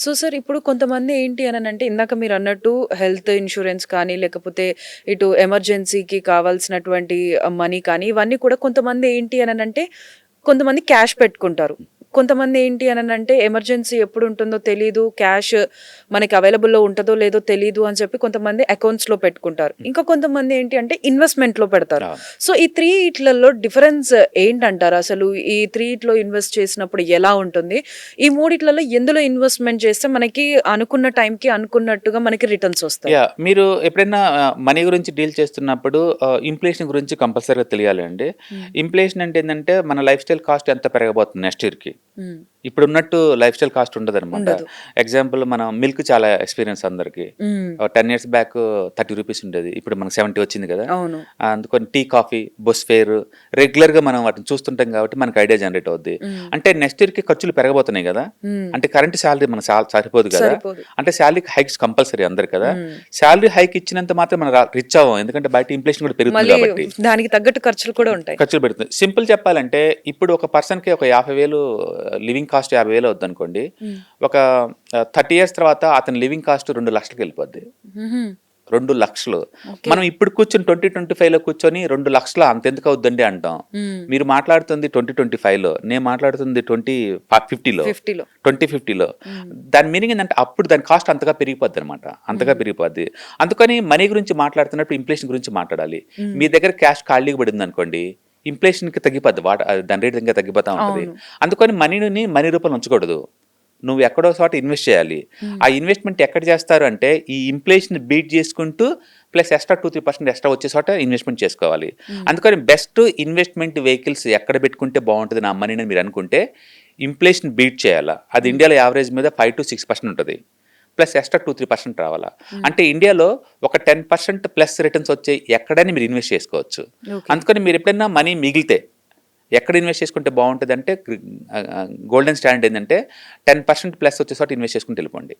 So sir ఇప్పుడు కొంతమంది ఏంటి అని అంటే ఇందాక మీరు అన్నట్టు హెల్త్ ఇన్సూరెన్స్ కానీ లేకపోతే ఇటు ఎమర్జెన్సీకి కావాల్సినటువంటి మనీ కానీ ఇవన్నీ కూడా కొంతమంది ఏంటి అని అంటే కొంతమంది క్యాష్ పెట్టుకుంటారు. కొంతమంది ఏంటి అని అంటే ఎమర్జెన్సీ ఎప్పుడు ఉంటుందో తెలియదు క్యాష్ మనకి అవైలబుల్లో ఉంటుందో లేదో తెలియదు అని చెప్పి కొంతమంది accounts లో పెట్టుకుంటారు ఇంకా కొంతమంది ఏంటి అంటే investment లో పెడతారు. సో ఈ త్రీ ఇట్లలో డిఫరెన్స్ ఏంటంటారు? అసలు ఈ త్రీ ఇట్లో ఇన్వెస్ట్ చేసినప్పుడు ఎలా ఉంటుంది? ఈ మూడిట్లలో ఎందులో ఇన్వెస్ట్మెంట్ చేస్తే మనకి అనుకున్న టైంకి అనుకున్నట్టుగా మనకి రిటర్న్స్ వస్తాయి? మీరు ఎప్పుడైనా మనీ గురించి డీల్ చేస్తున్నప్పుడు ఇన్ఫ్లేషన్ గురించి కంపల్సరీగా తెలియాలి అండి ఇన్ఫ్లేషన్ అంటే ఏంటంటే మన లైఫ్ స్టైల్ కాస్ట్ ఎంత పెరగబోతుంది నెక్స్ట్ ఇయర్కి. ఇప్పుడు ఉన్నట్టు లైఫ్ స్టైల్ కాస్ట్ ఉండదు. అనమాట. ఎగ్జాంపుల్ మనం మిల్క్ చాలా ఎక్స్పీరియన్స్ అందరికి. Ten years back thirty rupees ఉండేది. ఇప్పుడు మనకు సెవెంటీ వచ్చింది కదా. అందుకని టీ కాఫీ బస్ ఫేర్ రెగ్యులర్గా మనం వాటిని చూస్తుంటాం కాబట్టి మనకు ఐడియా జనరేట్ అవుద్ది. అంటే నెక్స్ట్ ఇయర్కి ఖర్చులు పెరగబోతున్నాయి కదా. అంటే కరెంట్ శాలరీ మనకు సరిపోదు కదా. అంటే శాలరీకి హైక్స్ కంపల్సరీ అందరు కదా. శాలరీ హైక్ ఇచ్చినంత మాత్రం మనం రిచ్ అవ్వం. ఎందుకంటే బయట ఇన్ఫ్లేషన్ కూడా పెరుగుతుంది కాబట్టి. దానికి తగ్గట్టు ఖర్చులు కూడా ఉంటాయి. ఖర్చులు పెడుతుంది సింపుల్ చెప్పాలంటే ఇప్పుడు ఒక పర్సన్కి ఒక యాభై వేలు లివింగ్ కాస్ట్ యాభై వేలు అవుద్ది అనుకోండి. ఒక థర్టీ ఇయర్స్ తర్వాత అతని లివింగ్ కాస్ట్ రెండు లక్షలకు వెళ్ళిపోద్ది. రెండు లక్షలు. మనం ఇప్పుడు కూర్చొని ట్వంటీ ట్వంటీ ఫైవ్లో కూర్చొని రెండు లక్షల అంతెందుకు అవుద్దండి అంటాం. మీరు మాట్లాడుతుంది ట్వంటీ ట్వంటీ ఫైవ్లో నేను మాట్లాడుతుంది ట్వంటీ ఫిఫ్టీలో. ఫిఫ్టీలో. ట్వంటీ ఫిఫ్టీలో. దాని మీనింగ్ ఏంటంటే అప్పుడు దాని కాస్ట్ అంతగా పెరిగిపోద్ది అనమాట అంతగా పెరిగిపోద్ది. అందుకని మనీ గురించి మాట్లాడుతున్నప్పుడు ఇన్ఫ్లేషన్ గురించి మాట్లాడాలి. మీ దగ్గర క్యాష్ ఖాళీగా పడింది అనుకోండి ఇన్ఫ్లేషన్కి తగ్గిపోద్ది వాట దాని రేట్ ఇంకా తగ్గిపోతా ఉంటుంది. అందుకని మనీని మనీ రూపంలో ఉంచకూడదు. నువ్వు ఎక్కడో చోట ఇన్వెస్ట్ చేయాలి. ఆ ఇన్వెస్ట్మెంట్ ఎక్కడ చేస్తారు అంటే ఈ ఇన్ఫ్లేషన్ బీట్ చేసుకుంటూ plus extra two three percent extra వచ్చే చోట ఇన్వెస్ట్మెంట్ చేసుకోవాలి. అందుకని బెస్ట్ ఇన్వెస్ట్మెంట్ వెహికల్స్ ఎక్కడ పెట్టుకుంటే బాగుంటుంది నా మనీని మీరు అనుకుంటే ఇన్ఫ్లేషన్ బీట్ చేయాలా. అది ఇండియాలో యావరేజ్ మీద ఫైవ్ టు సిక్స్ పర్సెంట్ ఉంటుంది. Plus extra two three percent రావాలా? అంటే ఇండియాలో ఒక టెన్ పర్సెంట్ ప్లస్ రిటర్న్స్ వచ్చే ఎక్కడైనా మీరు ఇన్వెస్ట్ చేసుకోవచ్చు. అందుకని మీరు ఎప్పుడైనా మనీ మిగిలితే ఎక్కడ ఇన్వెస్ట్ చేసుకుంటే బాగుంటుంది అంటే గోల్డెన్ స్టాండర్డ్ ఏంటంటే టెన్ పర్సెంట్ ప్లస్ వచ్చే చోట ఇన్వెస్ట్ చేసుకుంటే వెళ్ళిపోండి.